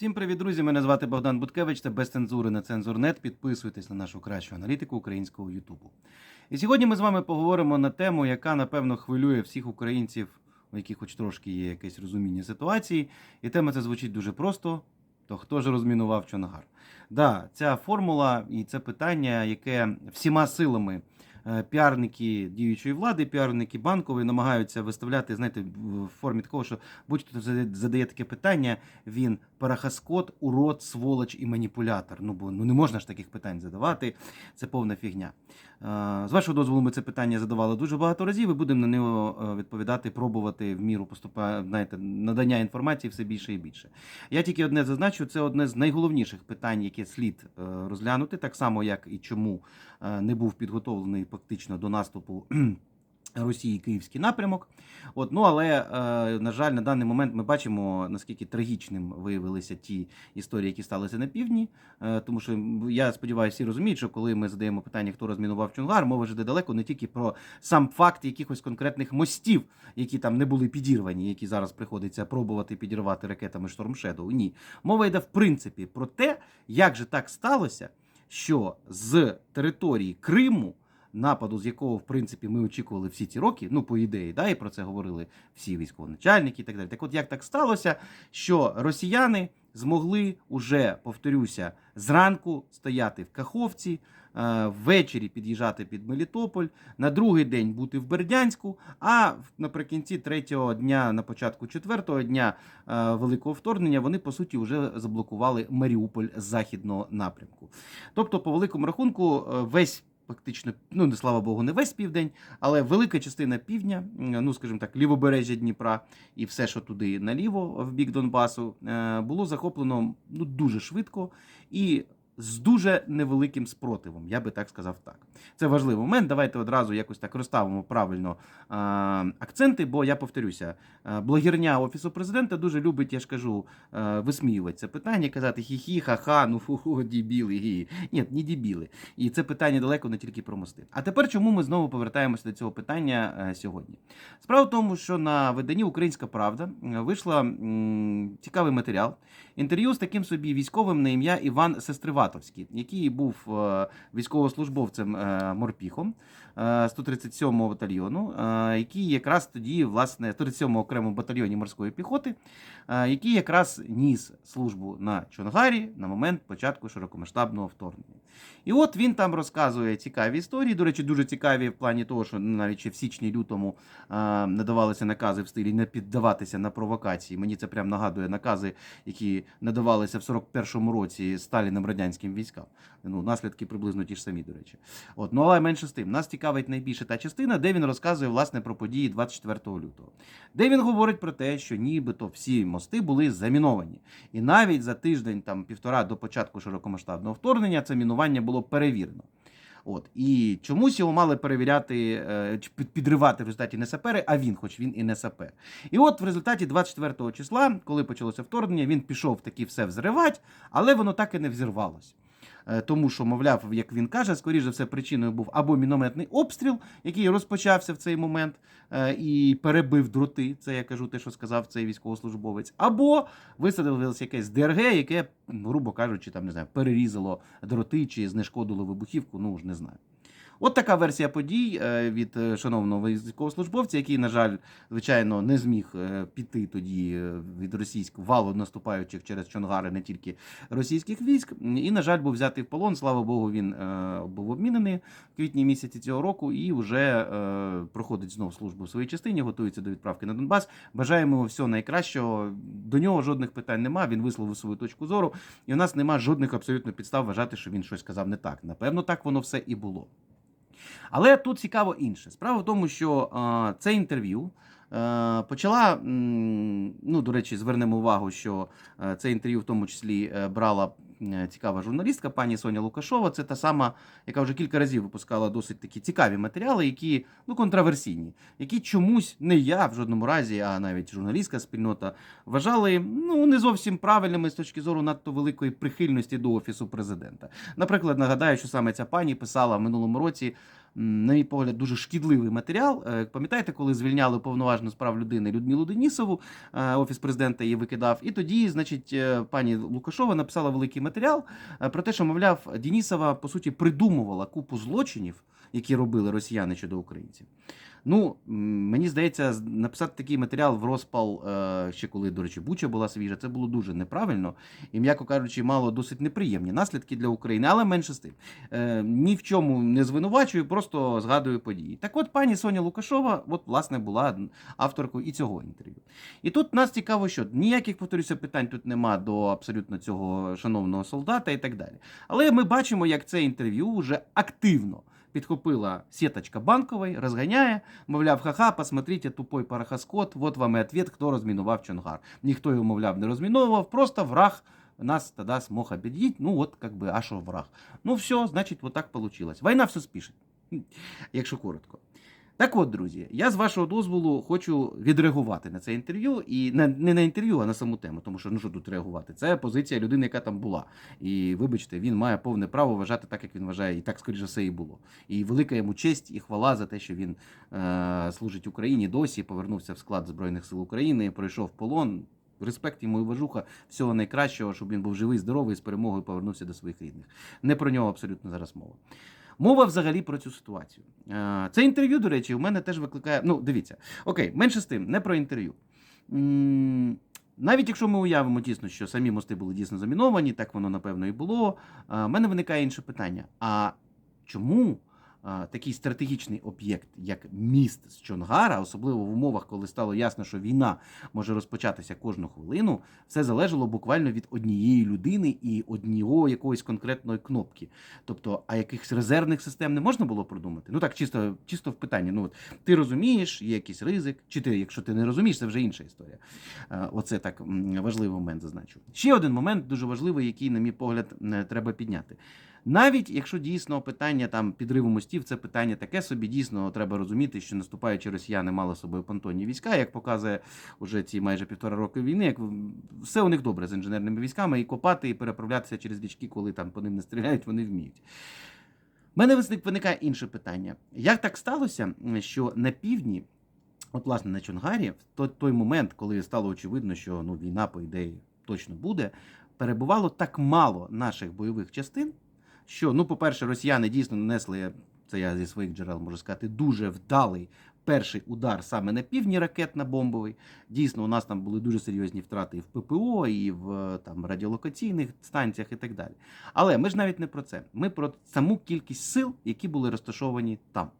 Всім привіт, друзі! Мене звати Богдан Буткевич. Це без цензури на цензурнет. Підписуйтесь на нашу кращу аналітику українського Ютубу. І сьогодні ми з вами поговоримо на тему, яка напевно хвилює всіх українців, у яких хоч трошки є якесь розуміння ситуації. І тема це звучить дуже просто. То хто ж розмінував Чонгар? Да, ця формула і це питання, яке всіма силами піарники діючої влади, піарники банкової намагаються виставляти, знаєте, в формі такого, що будь-хто задає- таке питання, він парахаскот, урод, сволоч і маніпулятор. Ну бо ну не можна ж таких питань задавати. Це повна фігня. Е, З вашого дозволу, ми це питання задавали дуже багато разів і будемо на нього е, відповідати, пробувати в міру поступа, знаєте, надання інформації все більше і більше. Я тільки одне зазначу, це одне з найголовніших питань, яке слід е, розглянути, так само як і чому е, не був підготовлений фактично до наступу. Росії Київський напрямок. От, ну але е, на жаль, на даний момент ми бачимо наскільки трагічним виявилися ті історії, які сталися на півдні. Е, тому що я сподіваюся, всі розуміють, що коли ми задаємо питання, хто розмінував Чонгар, мова ж йде далеко не тільки про сам факт якихось конкретних мостів, які там не були підірвані, які зараз приходиться пробувати підірвати ракетами Шторм Shadow. Ні, мова йде в принципі про те, як же так сталося, що з території Криму нападу, з якого в принципі ми очікували всі ці роки, ну по ідеї, да, і про це говорили всі військовоначальники і так далі. Так от як так сталося, що росіяни змогли уже, повторюся, зранку стояти в Каховці, ввечері під'їжджати під Мелітополь, на другий день бути в Бердянську, а наприкінці третього дня, на початку четвертого дня е, великого вторгнення, вони по суті вже заблокували Маріуполь з західного напрямку. Тобто, по великому рахунку, е, весь фактично, ну не слава Богу, не весь південь, але велика частина півдня, ну скажімо так, лівобережжя Дніпра і все, що туди наліво, в бік Донбасу, е, було захоплено ну дуже швидко і. З дуже невеликим спротивом, я би так сказав так. Це важливий момент. Давайте одразу якось так розставимо правильно акценти, бо я повторюся, е, блогерня офісу президента дуже любить, я ж кажу, е, висміювати це питання, казати хі-хі, ха-ха, ну фу, дібіли, гі. Ні, не дібіли. І це питання далеко не тільки про мости. А тепер чому ми знову повертаємося до цього питання е, сьогодні? Справа в тому, що на виданні Українська Правда вийшла цікавий матеріал. Інтерв'ю з таким собі військовим на ім'я Іван Сестриватовський, який був військовослужбовцем морпіхом 137-го батальйону, е, який якраз тоді, власне, 137-го окремому батальйоні морської піхоти, е, який якраз ніс службу на Чонгарі на момент початку широкомасштабного вторгнення. І от він там розказує цікаві історії. До речі, дуже цікаві в плані того, що навіть ще в січні лютому е, надавалися накази в стилі не піддаватися на провокації. Мені це прям нагадує накази, які надавалися в 41-му році Сталіним радянським військам. Ну, наслідки приблизно ті ж самі, до речі. От, ну але менше з тим. Нас цікавить найбільше та частина, де він розказує власне про події 24 лютого, де він говорить про те, що нібито всі мости були заміновані. І навіть за тиждень, там півтора до початку широкомасштабного вторгнення, це мінування було перевірено. От і чомусь його мали перевіряти е, чи підривати в результаті не сапери, а він, хоч він і не сапер. І от в результаті 24 числа, коли почалося вторгнення, він пішов таки все взривати, але воно так і не взірвалось. Е, Тому що, мовляв, як він каже, скоріше за все, причиною був або мінометний обстріл, який розпочався в цей момент е, і перебив дроти. Це я кажу те, що сказав цей військовослужбовець, або висадилось якесь ДРГ, яке, грубо кажучи, там не знаю, перерізало дроти чи знешкодило вибухівку. Ну ж не знаю. От така версія подій е, від е, шановного військовослужбовця, який, на жаль, звичайно, не зміг е, піти тоді від російського валу наступаючих через Чонгари не тільки російських військ, і, на жаль, був взятий в полон. Слава Богу, він був обмінений в квітні місяці цього року і вже проходить знов службу в своїй частині, готується до відправки на Донбас. Бажаємо йому всього найкращого. До нього жодних питань нема. Він висловив свою точку зору, і у нас нема жодних абсолютно підстав вважати, що він щось сказав не так. Напевно, так воно все і було. Але тут цікаво інше. Справа в тому, що е, це інтерв'ю е, почала. Ну, до речі, звернемо увагу, що е, це інтерв'ю в тому числі брала цікава журналістка пані Соня Лукашова. Це та сама, яка вже кілька разів випускала досить такі цікаві матеріали, які ну контраверсійні, які чомусь не я в жодному разі, а навіть журналістська спільнота вважали ну не зовсім правильними з точки зору надто великої прихильності до офісу президента. Наприклад, нагадаю, що саме ця пані писала в минулому році на мій погляд, дуже шкідливий матеріал. Е, Пам'ятаєте, коли звільняли повноважну справ людини Людмилу Денісову, е, офіс президента її викидав. І тоді, значить, е, пані Лукашова написала великий матеріал про те, що, мовляв, Денісова, по суті, придумувала купу злочинів, які робили росіяни щодо українців. Ну, мені здається, написати такий матеріал в розпал, е, ще коли, до речі, Буча була свіжа, це було дуже неправильно і, м'яко кажучи, мало досить неприємні наслідки для України, але менше з тим. Е, ні в чому не звинувачую, просто згадую події. Так от, пані Соня Лукашова, от, власне, була авторкою і цього інтерв'ю. І тут нас цікаво, що ніяких, повторюся, питань тут нема до абсолютно цього шановного солдата і так далі. Але ми бачимо, як це інтерв'ю вже активно. Підхопила сіточка банкової, розганяє, мовляв, ха-ха, посмотрите, тупой парахоскот, вот вам і ответ, хто розмінував Чонгар. Ніхто його, мовляв, не розміновував, просто враг нас тоді змог обідіть. Ну, от, как би, а що враг? Ну, все, значить, вот так получилось. Війна все спішить, якщо коротко. Так от, друзі, я з вашого дозволу хочу відреагувати на це інтерв'ю, і не, не на інтерв'ю, а на саму тему, тому що ну що тут реагувати? Це позиція людини, яка там була. І вибачте, він має повне право вважати так, як він вважає, і так, скоріше все, і було. І велика йому честь і хвала за те, що він е, служить Україні досі, повернувся в склад Збройних сил України, пройшов полон. Респект йому і важуха, всього найкращого, щоб він був живий, здоровий, з перемогою повернувся до своїх рідних. Не про нього абсолютно зараз мова. Мова взагалі про цю ситуацію. Е, Це інтерв'ю, до речі, у мене теж викликає. Ну, дивіться, окей, менше з тим, не про інтерв'ю. Навіть якщо ми уявимо дійсно, що самі мости були дійсно заміновані, так воно напевно і було. У мене виникає інше питання: а чому е, такий стратегічний об'єкт, як міст з Чонгара, особливо в умовах, коли стало ясно, що війна може розпочатися кожну хвилину, все залежало буквально від однієї людини і однієї якоїсь конкретної кнопки. Тобто, а якихось резервних систем не можна було продумати? Ну так, чисто, чисто в питанні. Ну, от, ти розумієш, є якийсь ризик, чи ти, якщо ти не розумієш, це вже інша історія. Оце так важливий момент зазначу. Ще один момент дуже важливий, який, на мій погляд, треба підняти. Навіть якщо дійсно питання там підриву мостів, це питання таке собі, дійсно треба розуміти, що наступаючі росіяни мали собою понтонні війська, як показує уже ці майже півтора роки війни, як все у них добре з інженерними військами, і копати, і переправлятися через річки, коли там по ним не стріляють, вони вміють. У мене виникає інше питання. Як так сталося, що на півдні, от власне на Чонгарі, в той момент, коли стало очевидно, що ну, війна, по ідеї, точно буде, перебувало так мало наших бойових частин, що, ну, по-перше, росіяни дійсно нанесли, це я зі своїх джерел можу сказати, дуже вдалий перший удар саме на півдні ракетно-бомбовий. Дійсно, у нас там були дуже серйозні втрати і в ППО, і в там, радіолокаційних станціях і так далі. Але ми ж навіть не про це. Ми про саму кількість сил, які були розташовані там.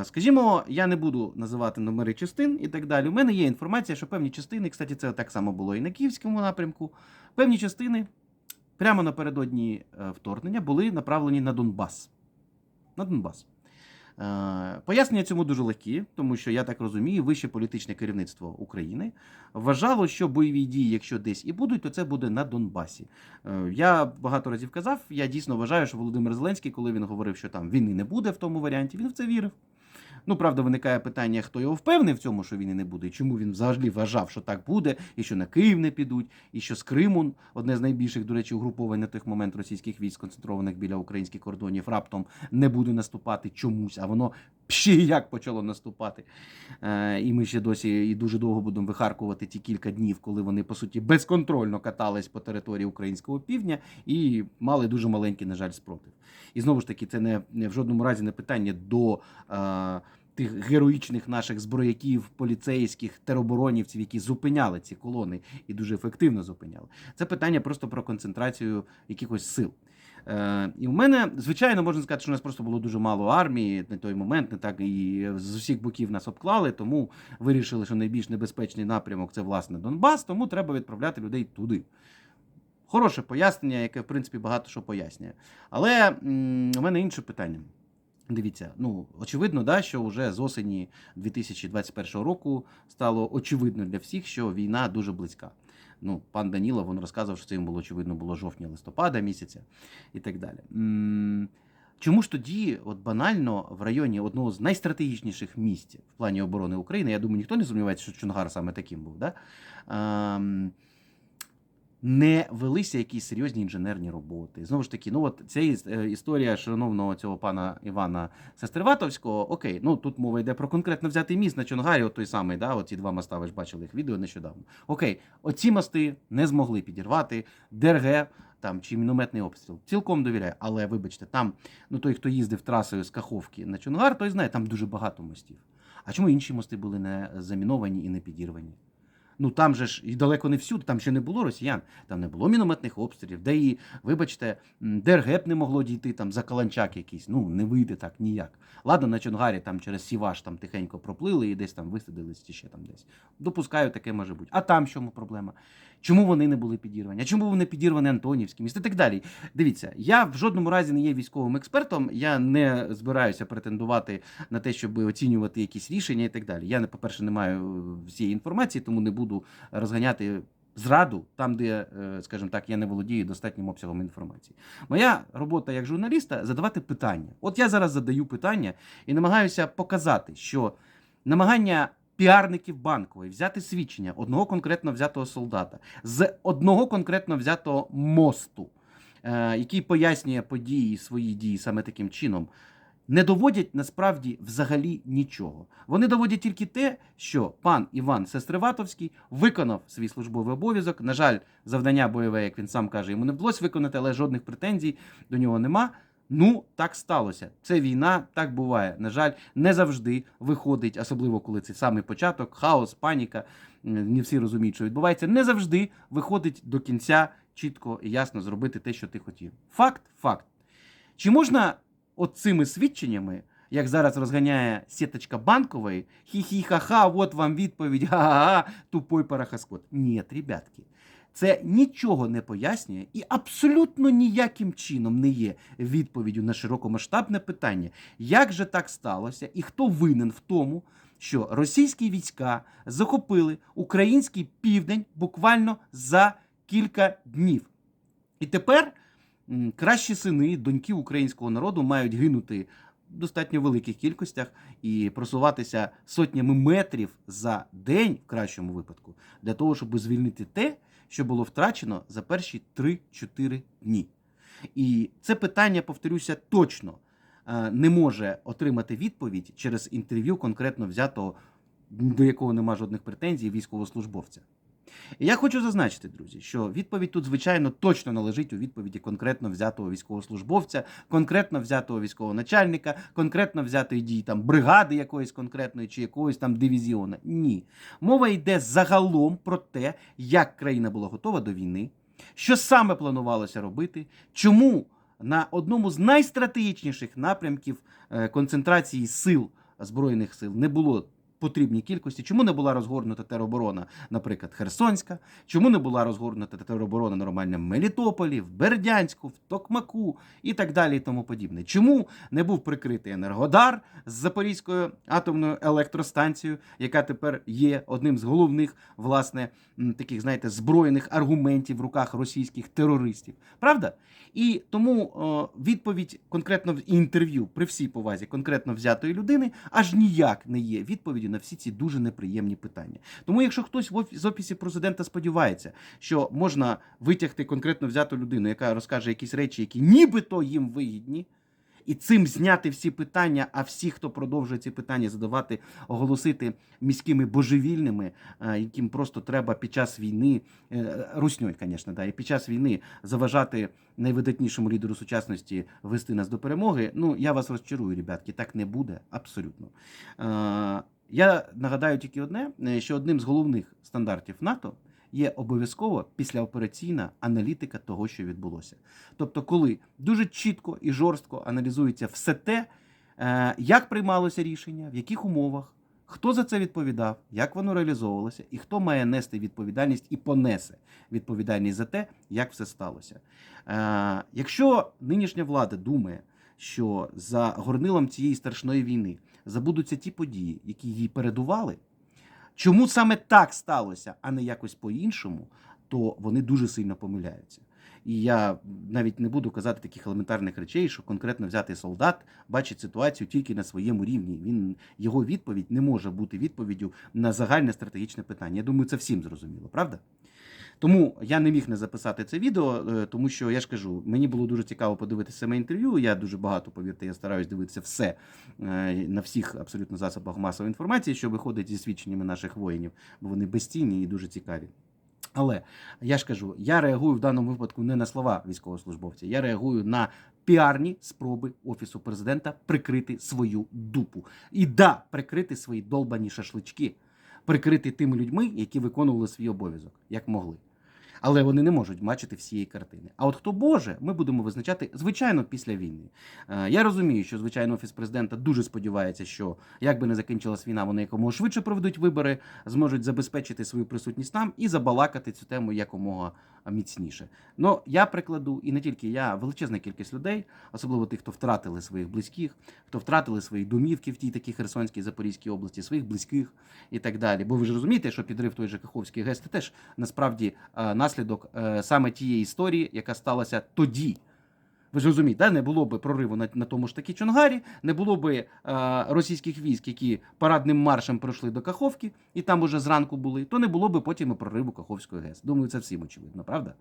Е, Скажімо, я не буду називати номери частин і так далі. У мене є інформація, що певні частини, кстати, це так само було і на Київському напрямку. Певні частини прямо напередодні е, вторгнення були направлені на Донбас. На Донбас. Е, Пояснення цьому дуже легкі, тому що я так розумію, вище політичне керівництво України вважало, що бойові дії, якщо десь і будуть, то це буде на Донбасі. Е, Я багато разів казав, я дійсно вважаю, що Володимир Зеленський, коли він говорив, що там війни не буде в тому варіанті, він в це вірив. Ну, правда, виникає питання, хто його впевнив в цьому, що війни не буде, і чому він взагалі вважав, що так буде, і що на Київ не підуть, і що з Криму, одне з найбільших, до речі, угруповань на той момент російських військ, концентрованих біля українських кордонів, раптом не буде наступати чомусь, а воно ще як почало наступати. Е, і ми ще досі і дуже довго будемо вихаркувати ті кілька днів, коли вони, по суті, безконтрольно катались по території українського півдня і мали дуже маленький, на жаль, спротив. І знову ж таки, це не в жодному разі не питання до. Е, Тих героїчних наших зброяків, поліцейських тероборонівців, які зупиняли ці колони і дуже ефективно зупиняли. Це питання просто про концентрацію якихось сил. Е, і в мене, звичайно, можна сказати, що у нас просто було дуже мало армії на той момент, не так і з усіх боків нас обклали, тому вирішили, що найбільш небезпечний напрямок це власне Донбас, тому треба відправляти людей туди. Хороше пояснення, яке, в принципі, багато що пояснює. Але м, у мене інше питання. Дивіться, ну очевидно, да, що вже з осені 2021 року стало очевидно для всіх, що війна дуже близька. Ну, пан Данілов він розказував, що це йому було очевидно було жовтня-листопада місяця і так далі. Чому ж тоді, от банально, в районі одного з найстратегічніших місць в плані оборони України, я думаю, ніхто не сумнівається, що Чонгар саме таким був, да? Не велися якісь серйозні інженерні роботи. Знову ж таки, ну от ця е, історія шановного цього пана Івана Сестреватовського. Окей, ну тут мова йде про конкретно взятий міст на Чонгарі, от той самий, да, оці два моста, ви ж бачили їх відео нещодавно. Окей, оці мости не змогли підірвати. ДРГ там чи мінометний обстріл. Цілком довіряю. Але вибачте, там ну той, хто їздив трасою з Каховки на Чонгар, той знає, там дуже багато мостів. А чому інші мости були не заміновані і не підірвані? Ну там же ж і далеко не всюди, там ще не було росіян, там не було мінометних обстрілів, де і, вибачте, Дергеп не могло дійти там за каланчак якийсь. Ну не вийде так ніяк. Ладно, на Чонгарі там через Сіваш там тихенько проплили і десь там висадились чи ще там десь. Допускаю, таке може бути. А там чому проблема? Чому вони не були підірвані? А чому вони підірвані Антонівські міст і так далі? Дивіться, я в жодному разі не є військовим експертом. Я не збираюся претендувати на те, щоб оцінювати якісь рішення і так далі. Я, по-перше, не маю е, всієї інформації, тому не буду розганяти зраду там, де, е, скажімо так, я не володію достатнім обсягом інформації. Моя робота як журналіста задавати питання. От я зараз задаю питання і намагаюся показати, що намагання. Піарників банкової взяти свідчення одного конкретно взятого солдата з одного конкретно взятого мосту, е, який пояснює події свої дії саме таким чином, не доводять насправді взагалі нічого. Вони доводять тільки те, що пан Іван Сестриватовський виконав свій службовий обов'язок. На жаль, завдання бойове, як він сам каже, йому не вдалося виконати, але жодних претензій до нього нема. Ну, так сталося. Це війна, так буває. На жаль, не завжди виходить, особливо коли це самий початок, хаос, паніка. Не всі розуміють, що відбувається. Не завжди виходить до кінця чітко і ясно зробити те, що ти хотів. Факт, факт. Чи можна от цими свідченнями, як зараз розганяє сіточка банкової, хі-хі-ха-ха, от вам відповідь, га-га-га, тупой парахоскот. Ні, ребятки. Це нічого не пояснює і абсолютно ніяким чином не є відповіддю на широкомасштабне питання, як же так сталося, і хто винен в тому, що російські війська захопили український південь буквально за кілька днів. І тепер кращі сини, доньки українського народу мають гинути в достатньо великих кількостях і просуватися сотнями метрів за день, в кращому випадку, для того, щоб звільнити те, що було втрачено за перші 3-4 дні. І це питання, повторюся, точно е, не може отримати відповідь через інтерв'ю конкретно взятого, до якого нема жодних претензій, військовослужбовця. І я хочу зазначити, друзі, що відповідь тут, звичайно, точно належить у відповіді конкретно взятого військовослужбовця, конкретно взятого військового начальника, конкретно взятої дії там бригади якоїсь конкретної чи якогось там дивізіона. Ні. Мова йде загалом про те, як країна була готова до війни, що саме планувалося робити, чому на одному з найстратегічніших напрямків е, концентрації сил збройних сил не було. Потрібній кількості, чому не була розгорнута тероборона, наприклад, Херсонська, чому не була розгорнута тероборона нормальна в Мелітополі, в Бердянську, в Токмаку і так далі, і тому подібне. Чому не був прикритий Енергодар з Запорізькою атомною електростанцією, яка тепер є одним з головних, власне, таких, знаєте, збройних аргументів в руках російських терористів. Правда? І тому відповідь конкретно в інтерв'ю при всій повазі конкретно взятої людини аж ніяк не є відповіддю на всі ці дуже неприємні питання. Тому, якщо хтось з офісі президента сподівається, що можна витягти конкретно взяту людину, яка розкаже якісь речі, які нібито їм вигідні. І цим зняти всі питання, а всі, хто продовжує ці питання задавати, оголосити міськими божевільними, е, яким просто треба під час війни, е, русньою, звісно, да, і під час війни заважати найвидатнішому лідеру сучасності вести нас до перемоги. Ну, я вас розчарую, ребятки, так не буде абсолютно. Я нагадаю тільки одне: е, що одним з головних стандартів НАТО є обов'язково післяопераційна аналітика того, що відбулося. Тобто, коли дуже чітко і жорстко аналізується все те, е, як приймалося рішення, в яких умовах, хто за це відповідав, як воно реалізовувалося, і хто має нести відповідальність і понесе відповідальність за те, як все сталося. Е, Якщо нинішня влада думає, що за горнилом цієї страшної війни забудуться ті події, які їй передували, чому саме так сталося, а не якось по-іншому, то вони дуже сильно помиляються. І я навіть не буду казати таких елементарних речей, що конкретно взятий солдат бачить ситуацію тільки на своєму рівні. Він його відповідь не може бути відповіддю на загальне стратегічне питання. Я думаю, це всім зрозуміло, правда? Тому я не міг не записати це відео, е, тому що я ж кажу, мені було дуже цікаво подивитися саме інтерв'ю. Я дуже багато, повірте, я стараюсь дивитися все е, на всіх абсолютно засобах масової інформації, що виходить зі свідченнями наших воїнів, бо вони безцінні і дуже цікаві. Але я ж кажу, я реагую в даному випадку не на слова військовослужбовця, я реагую на піарні спроби офісу президента прикрити свою дупу. І да, прикрити свої долбані шашлички, прикрити тими людьми, які виконували свій обов'язок, як могли. Але вони не можуть бачити всієї картини. А от хто Боже, ми будемо визначати звичайно після війни. Е, Я розумію, що звичайно офіс президента дуже сподівається, що як би не закінчилась війна, вони якомога швидше проведуть вибори, зможуть забезпечити свою присутність там і забалакати цю тему якомога міцніше. Ну я прикладу, і не тільки я, величезна кількість людей, особливо тих, хто втратили своїх близьких, хто втратили свої домівки в тій такій Херсонській Запорізькій області, своїх близьких і так далі. Бо ви ж розумієте, що підрив той же Каховський ГЕС це теж насправді е, наслідок е, саме тієї історії, яка сталася тоді. Ви ж розумієте, да? не було б прориву на, на тому ж таки Чонгарі, не було б е, російських військ, які парадним маршем пройшли до Каховки, і там уже зранку були, то не було б потім і прориву Каховської ГЕС. Думаю, це всім очевидно, правда?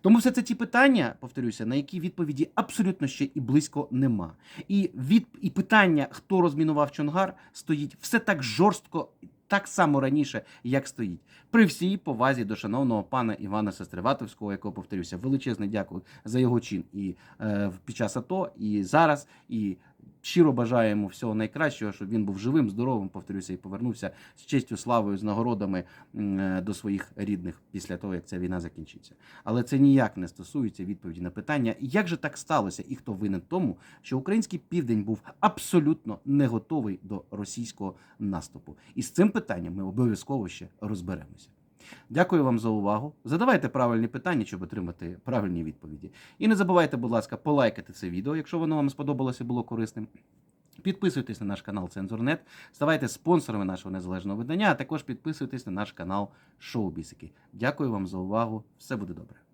Тому все це ті питання, повторюся, на які відповіді абсолютно ще і близько нема. І від і питання, хто розмінував Чонгар, стоїть все так жорстко, так само раніше, як стоїть. При всій повазі до шановного пана Івана Сестреватовського, якого повторюся, величезне дякую за його чин і е, під час АТО, і зараз, і щиро бажаю йому всього найкращого, щоб він був живим, здоровим, повторюся, і повернувся з честю, славою, з нагородами е, до своїх рідних після того, як ця війна закінчиться. Але це ніяк не стосується відповіді на питання, як же так сталося, і хто винен тому, що український південь був абсолютно не готовий до російського наступу. І з цим питанням ми обов'язково ще розберемося. Дякую вам за увагу. Задавайте правильні питання, щоб отримати правильні відповіді. І не забувайте, будь ласка, полайкати це відео, якщо воно вам сподобалося і було корисним. Підписуйтесь на наш канал Цензурнет, ставайте спонсорами нашого незалежного видання, а також підписуйтесь на наш канал Шоу Бісики. Дякую вам за увагу. Все буде добре.